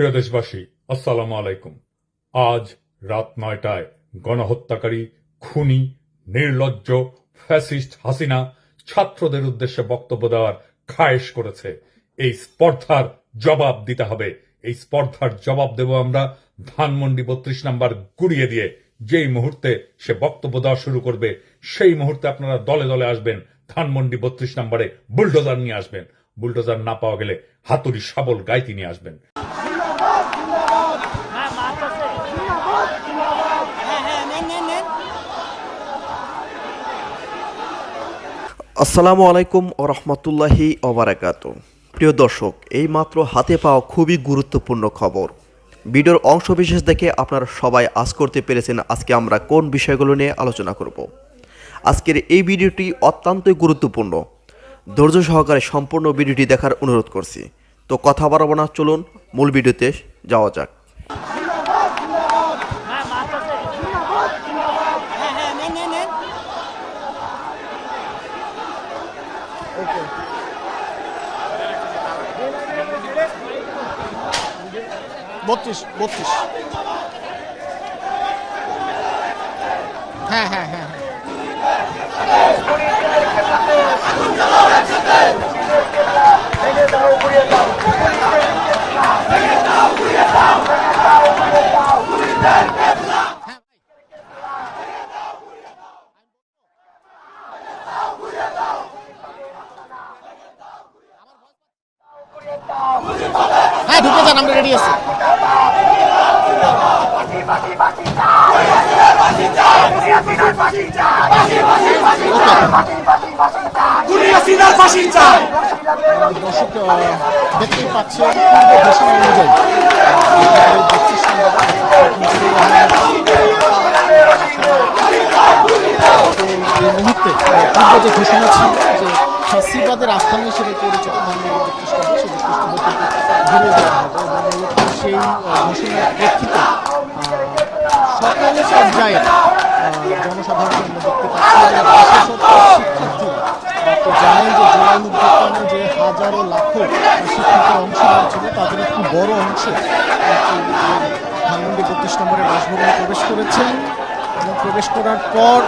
প্রিয় দেশবাসী, আসসালামু আলাইকুম। আজ রাত নয়টায় গণহত্যাকারী, খুনি, নির্লজ্জ, ফ্যাসিস্ট হাসিনা ছাত্রদের উদ্দেশ্যে বক্তব্য দেওয়ার খায়েশ করেছে। এই স্পর্ধার জবাব দিতে হবে। এই স্পর্ধার জবাব দেব আমরা ধানমন্ডি বত্রিশ নাম্বার গুড়িয়ে দিয়ে। যেই মুহূর্তে সে বক্তব্য দেওয়া শুরু করবে, সেই মুহূর্তে আপনারা দলে দলে আসবেন, ধানমন্ডি বত্রিশ নাম্বারে বুলডোজার নিয়ে আসবেন। বুলডোজার না পাওয়া গেলে হাতুড়ি শাবল গাইতি নিয়ে আসবেন হ্যাঁ মাছ আছে হ্যাঁ হ্যাঁ নেন নেন নেন আসসালামু আলাইকুম ও রহমতুল্লাহি ওবারাকাত প্রিয় দর্শক এই মাত্র হাতে পাওয়া খুবই গুরুত্বপূর্ণ খবর। ভিডিওর অংশবিশেষ দেখে আপনারা সবাই আজ করতে পেরেছেন আজকে আমরা কোন বিষয়গুলো নিয়ে আলোচনা করব। আজকের এই ভিডিওটি অত্যন্তই গুরুত্বপূর্ণ। ধৈর্য সহকারে সম্পূর্ণ ভিডিওটি দেখার অনুরোধ করছি। তো কথা বাড়াবো না, চলুন মূল ভিডিওতে যাওয়া যাক হ্যাঁ মাছ আছে হ্যাঁ হ্যাঁ নেন নেন নেন বত্রিশ বত্রিশ হ্যাঁ হ্যাঁ হ্যাঁ যান আমরা রেডি আছি। দর্শক দেখতেই পূর্ব ঘোষণা মুহূর্তে পূর্ব যে ঘোষণা ছিল যে ফ্যাসিবাদের আস্থানে হিসেবে পরিচিত ঘুরে দেওয়া হবে এবং মূলত সেই আহ, ঘোষণার প্রেক্ষিতে আহ, সকল পর্যায়ে তো জানেন যে জুলাই যে হাজারো লাখো শিক্ষার্থীর অংশ নিয়েছিল তাদের একটি বড় অংশ ধানমন্ডি বত্রিশ নম্বরের বাসভবনে প্রবেশ করেছেন। এবং প্রবেশ করার পর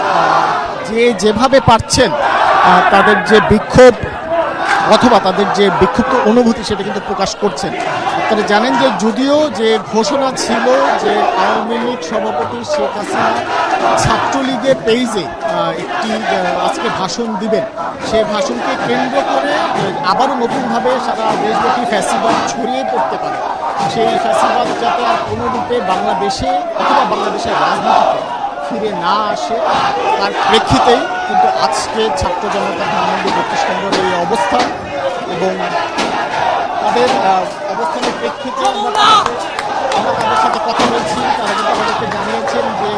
যে যেভাবে পারছেন তাদের যে বিক্ষোভ অথবা তাদের যে বিক্ষুব্ধ অনুভূতি সেটা কিন্তু প্রকাশ করছেন। আপনারা জানেন যে যদিও যে ঘোষণা ছিল যে আওয়ামী লীগ সভাপতি শেখ হাসিনা ছাত্রলীগের পেইজে একটি আজকে ভাষণ দিবেন সেই ভাষণকে কেন্দ্র করে আবারও নতুনভাবে সারা দেশব্যাপী ফ্যাসিবাদ ছড়িয়ে পড়তে পারে। সেই ফ্যাসিবাদ যাতে আর কোনোরূপে বাংলাদেশে অথবা বাংলাদেশের রাজনীতিতে ফিরে না আসে, তার প্রেক্ষিতেই কিন্তু আজকে ছাত্র জনতা ধানমন্ডি বত্রিশ নম্বর এই অবস্থান এবং তাদের অবস্থানের প্রেক্ষিতে আমরা তাদের- আমরা তাদের সাথে কথা বলছি তারা কিন্তু আমাদেরকে জানিয়েছেন যে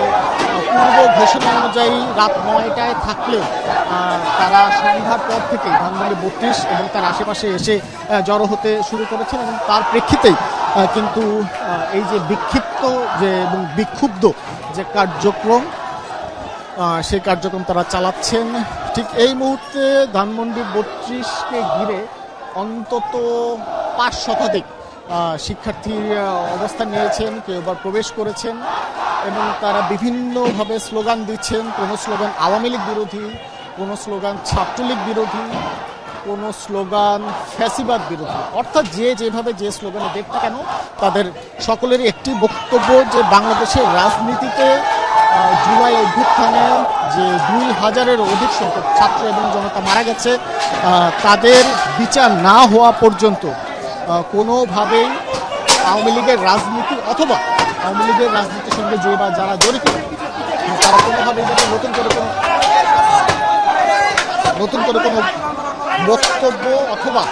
পূর্ব ঘোষণা অনুযায়ী রাত নয়টায় থাকলেও আহ, তারা সন্ধ্যার পর থেকে ধানমন্ডি বত্রিশ এবং তার আশেপাশে এসে জড়ো হতে শুরু করেছেন এবং তার প্রেক্ষিতেই কিন্তু এই যে বিক্ষিপ্ত যে এবং বিক্ষুব্ধ যে কার্যক্রম সেই কার্যক্রম তারা চালাচ্ছেন। ঠিক এই মুহূর্তে ধানমন্ডি বত্রিশকে ঘিরে অন্তত পাঁচ শতাধিক শিক্ষার্থীর অবস্থান নিয়েছেন, কেউ এবার প্রবেশ করেছেন এবং তারা বিভিন্নভাবে স্লোগান দিচ্ছেন, কোনো স্লোগান আওয়ামী লীগ বিরোধী, কোনো স্লোগান ছাত্রলীগ বিরোধী, কোনো স্লোগান ফ্যাসিবাদ বিরোধী। অর্থাৎ যে যেভাবে যে স্লোগানে দেখ না কেন, তাদের সকলেরই একটি বক্তব্য যে বাংলাদেশের রাজনীতিতে জুলাই অভ্যুত্থানে যে দুই হাজারের অধিক সংখ্যক ছাত্র এবং জনতা মারা গেছে তাদের বিচার না হওয়া পর্যন্ত কোনোভাবেই আওয়ামী লীগের রাজনীতি অথবা আওয়ামী লীগের রাজনীতির সঙ্গে যে বা যারা জড়িত, তারা কোনোভাবেই যাতে নতুন করে কোনো নতুন করে কোনো বক্তব্য অথবা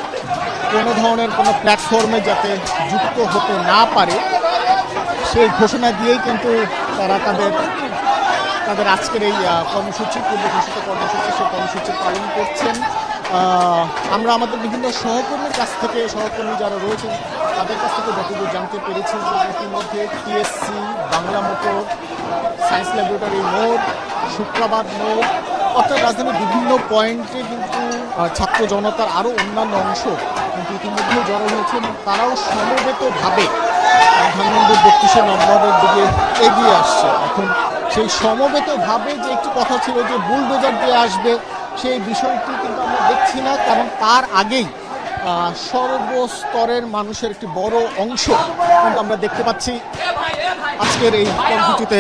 কোনো ধরনের কোনো প্ল্যাটফর্মে যাতে যুক্ত হতে না পারে, সেই ঘোষণা দিয়েই কিন্তু তারা তাদের তাদের আজকের এই কর্মসূচি পূর্ব ঘোষিত কর্মসূচি, সেই কর্মসূচি পালন করছেন। আমরা আমাদের বিভিন্ন সহকর্মীর কাছ থেকে, সহকর্মী যারা রয়েছেন, তাদের কাছ থেকে যতদূর জানতে পেরেছি যে ইতিমধ্যে TSC, Bangla Motor, Science Laboratory মোড়, শুক্রাবাদ মোড়, অর্থাৎ রাজধানীর বিভিন্ন পয়েন্টে কিন্তু ছাত্র জনতার আরও অন্যান্য অংশ কিন্তু ইতিমধ্যেও জড়ো হয়েছে তারাও সমবেতভাবে ধানমন্ডি বত্রিশে নম্বরের দিকে এগিয়ে আসছে। এখন সেই সমবেত ভাবে যে একটি কথা ছিল যে বুলডোজার দিয়ে আসবে, সেই বিষয়টি কিন্তু আমরা দেখছি না, কারণ তার আগেই সর্বস্তরের মানুষের একটি বড় অংশ কিন্তু আমরা দেখতে পাচ্ছি। আজকের এই কর্মসূচিতে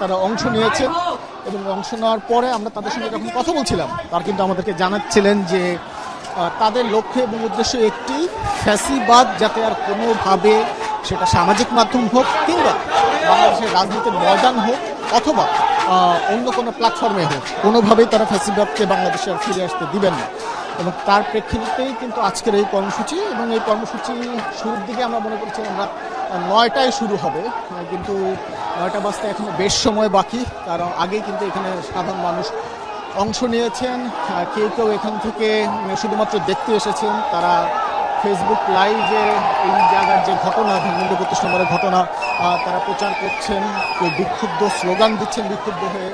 তারা অংশ নিয়েছেন এবং অংশ নেওয়ার পরে আমরা তাদের সঙ্গে যখন কথা বলছিলাম, তারা কিন্তু আমাদেরকে জানাচ্ছিলেন যে তাদের লক্ষ্য এবং উদ্দেশ্য একটি ফ্যাসিবাদ, যাতে আর কোনোভাবে সেটা সামাজিক মাধ্যম হোক কিংবা বাংলাদেশের রাজনীতির ময়দান হোক অথবা অন্য কোনো প্ল্যাটফর্মে হোক কোনোভাবেই তারা ফ্যাসিবাদকে বাংলাদেশে আর ফিরে আসতে দিবেন না। এবং তার প্রেক্ষিতেই কিন্তু আজকের এই কর্মসূচি এবং এই কর্মসূচি শুরুর দিকে আমরা মনে করছিলাম রাত নয়টায় শুরু হবে, কিন্তু নয়টা বাজতে এখনও বেশ সময় বাকি। কারণ আগেই কিন্তু এখানে সাধারণ মানুষ অংশ নিয়েছেন। কেউ কেউ এখান থেকে শুধুমাত্র দেখতে এসেছেন। তারা ফেসবুক লাইভে এই জায়গার যে ঘটনা ধানমন্ডি বত্রিশ নম্বরের ঘটনা তারা প্রচার করছেন, কেউ বিক্ষুব্ধ স্লোগান দিচ্ছেন বিক্ষুব্ধ হয়ে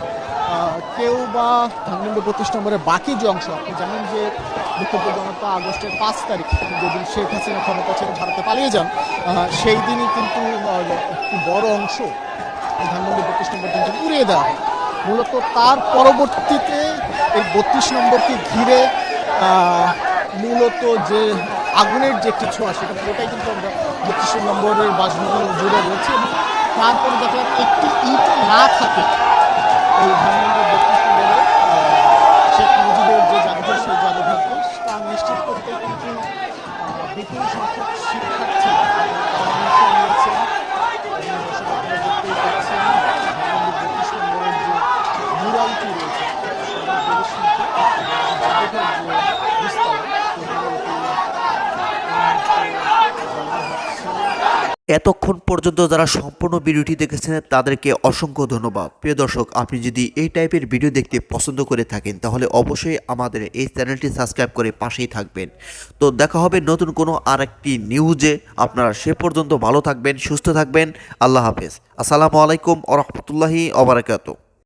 কেউ বা ধানমন্ডি বত্রিশ নম্বরের বাকি যে অংশ, আপনি জানেন যে বিক্ষুব্ধ জনতা আগস্টের পাঁচ তারিখ, যেদিন শেখ হাসিনা ক্ষমতা ছেড়ে ভারতে পালিয়ে যান সেই দিনই কিন্তু একটি বড় অংশ ধানমন্ডি বত্রিশ নম্বর কিন্তু উড়িয়ে দেওয়া হয়। মূলত তার পরবর্তীতে এই বত্রিশ নম্বরকে ঘিরে মূলত যে আগুনের যে একটি ছোঁয়া সেটা পুরোটাই কিন্তু আমরা বত্রিশ নম্বরের বাসভবন জুড়ে রয়েছে এবং তারপরে দেখলাম একটি ইট না থাকে এই ধানমন্ডি বত্রিশ নম্বরে শেখ মুজিবের যে জাদুঘর, সেই জাদুঘরকে তা নিশ্চিত করতে কিন্তু বিপুল সংখ্যক শিক্ষার্থী অংশ নিয়েছেন এবং দর্শক আপনারা দেখতেই পাচ্ছেন ধানমন্ডি বত্রিশ নম্বরের যে মুরালটি রয়েছে সেটা বেশ সুন্দর। জাদুঘর যে বিস্তার সেই মুরালটি এতক্ষণ পর্যন্ত যারা সম্পূর্ণ ভিডিওটি দেখেছেন, তাদেরকে অসংখ্য ধন্যবাদ। প্রিয় দর্শক, আপনি যদি এই টাইপের ভিডিও দেখতে পছন্দ করে থাকেন, তাহলে অবশ্যই আমাদের এই চ্যানেলটি সাবস্ক্রাইব করে পাশেই থাকবেন। তো দেখা হবে নতুন কোনো আরেকটি নিউজে। আপনারা সে পর্যন্ত ভালো থাকবেন, সুস্থ থাকবেন। আল্লাহ হাফেজ। আসসালামু আলাইকুম ওরহমতুল্লাহি রহমতুল্লাহি অবরাকাতু